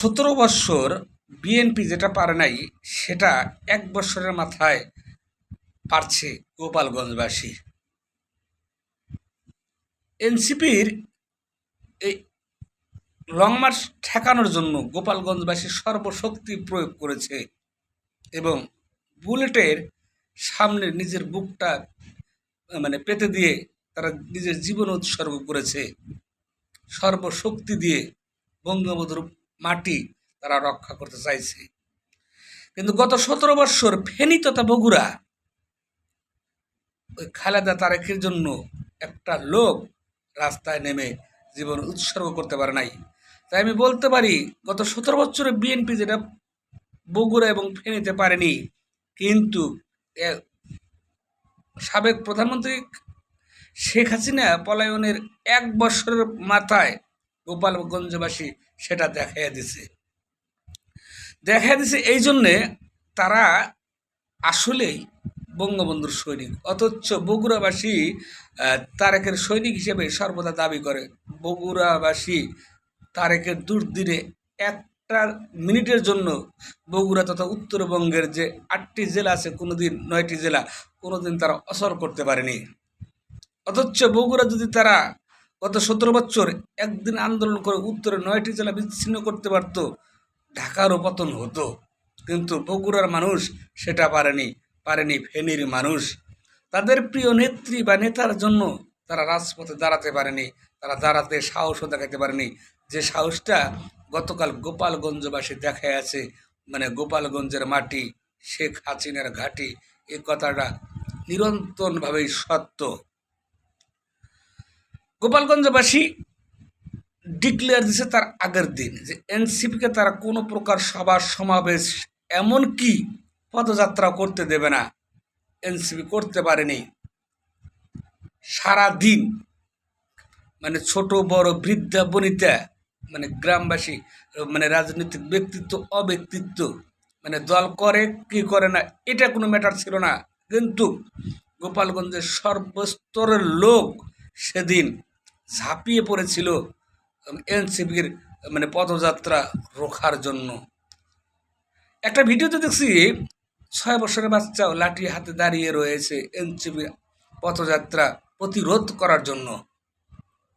সতেরো বৎসর বিএনপি যেটা পারে নাই, সেটা এক বৎসরের মাথায় পারছে গোপালগঞ্জবাসী। এনসিপির এই লং মার্চ ঠেকানোর জন্য গোপালগঞ্জবাসী সর্বশক্তি প্রয়োগ করেছে এবং বুলেটের সামনে নিজের বুকটা মানে পেতে দিয়ে তারা নিজের জীবন উৎসর্গ করেছে। সর্বশক্তি দিয়ে বঙ্গবন্ধুর মাটি তারা রক্ষা করতে চাইছে। কিন্তু গত সতেরো বৎসর ফেনী তথা বগুড়া, ওই খালেদা তারেকের জন্য একটা লোক রাস্তায় নেমে জীবন উৎসর্গ করতে পারে নাই। তাই আমি বলতে পারি, গত সতেরো বছরে বিএনপি যেটা বগুড়া এবং ফেনীতে পারেনি, কিন্তু সাবেক প্রধানমন্ত্রী শেখ হাসিনা পলায়নের এক বছরের মাথায় গোপালগঞ্জবাসী সেটা দেখাইয়া দিছে। দেখা দিছে এই জন্যে তারা আসলেই বঙ্গবন্ধুর সৈনিক। অথচ বগুড়াবাসী তারেকের সৈনিক হিসেবে সর্বদা দাবি করে। বগুড়াবাসী তারেকের দুর্দিনে একটা মিনিটের জন্য বগুড়া তথা উত্তরবঙ্গের যে আটটি জেলা আছে, কোনোদিন নয়টি জেলা কোনোদিন তারা অসর করতে পারেনি। অথচ বগুড়া যদি তারা গত সতেরো বছর একদিন আন্দোলন করে উত্তরে নয়টি জেলা বিচ্ছিন্ন করতে পারত, ঢাকারও পতন হতো। কিন্তু বগুড়ার মানুষ সেটা পারেনি পারেনি ফেনীর মানুষ। তাদের প্রিয় নেত্রী বা নেতার জন্য তারা রাজপথে দাঁড়াতে পারেনি, তারা দাঁড়াতে সাহসও দেখাতে পারেনি। যে সাহসটা গতকাল গোপালগঞ্জবাসী দেখায় আছে মানে গোপালগঞ্জের মাটি, শেখ হাসিনার ঘাটি, এ কথাটা নিরন্তরভাবেই সত্য। গোপালগঞ্জবাসী ডিক্লেয়ার দিছে তার আগের দিন যে এনসিপিকে তারা কোনো প্রকার সভা, সমাবেশ এমনকি পদযাত্রা করতে দেবে না। এনসিপি করতে পারেনি। সারা দিন মানে ছোট, বড়, বৃদ্ধা, বনিতা মানে গ্রামবাসী মানে রাজনৈতিক ব্যক্তিত্ব, অব্যক্তিত্ব মানে দল করে কি করে না, এটা কোনো ম্যাটার ছিল না। কিন্তু গোপালগঞ্জের সর্বস্তরের লোক সেদিন ঝাঁপিয়ে পড়েছিল এনসিপির মানে পদযাত্রা রোখার জন্য। একটা ভিডিওতে দেখছি, ছয় বছরের বাচ্চাও লাঠি হাতে দাঁড়িয়ে রয়েছে এনসিপির পথযাত্রা প্রতিরোধ করার জন্য।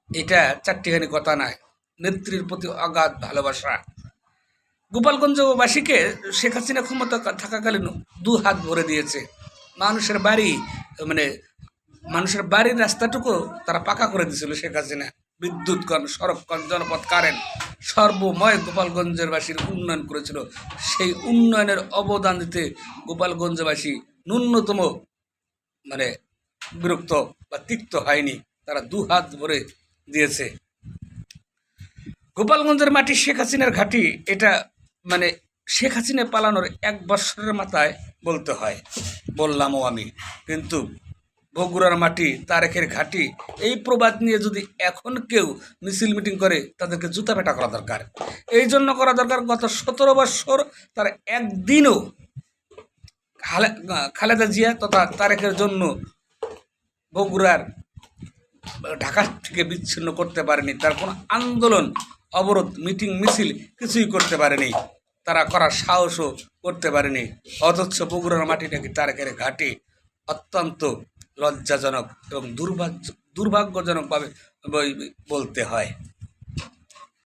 এটা চারটিখানি কথা নয়, নেত্রীর প্রতি অগাধ ভালোবাসা। গোপালগঞ্জবাসীকে শেখ হাসিনা ক্ষমতা থাকাকালীন দু হাত ভরে দিয়েছে। মানুষের বাড়ি মানে মানুষের বাড়ির রাস্তাটুকু তারা পাকা করে দিয়েছিল শেখ হাসিনা। বিদ্যুৎ কন সড়ক কন জনপথ কারেন্ট, সর্বময় গোপালগঞ্জের বাসীর উন্নয়ন করেছিল। সেই উন্নয়নের অবদান দিতে গোপালগঞ্জবাসী ন্যূনতম মানে বিরক্ত বা তিক্ত হয়নি, তারা দু হাত ভরে দিয়েছে। গোপালগঞ্জের মাটি শেখ হাসিনার ঘাঁটি, এটা মানে শেখ হাসিনা পালানোর এক বৎসরের মাথায় বলতে হয়, বললামও আমি। কিন্তু বগুড়ার মাটি তারেকের ঘাটি, এই প্রবাদ নিয়ে যদি এখন কেউ মিছিল মিটিং করে, তাদেরকে জুতা পেটা করা দরকার। এই জন্য করা দরকার, গত সতেরো বৎসর তার একদিনও খালে- খালেদা জিয়া তথা তারেকের জন্য বগুড়ার ঢাকা থেকে বিচ্ছিন্ন করতে পারেনি। তার কোনো আন্দোলন, অবরোধ, মিটিং, মিছিল কিছুই করতে পারেনি। তারা করার সাহসও করতে পারেনি। অথচ বগুড়ার মাটিটাকে তারেকের ঘাটে। অত্যন্ত লজ্জাজনক এবং দুর্ভাগ্য দুর্ভাগ্যজনকভাবে বলতে হয়।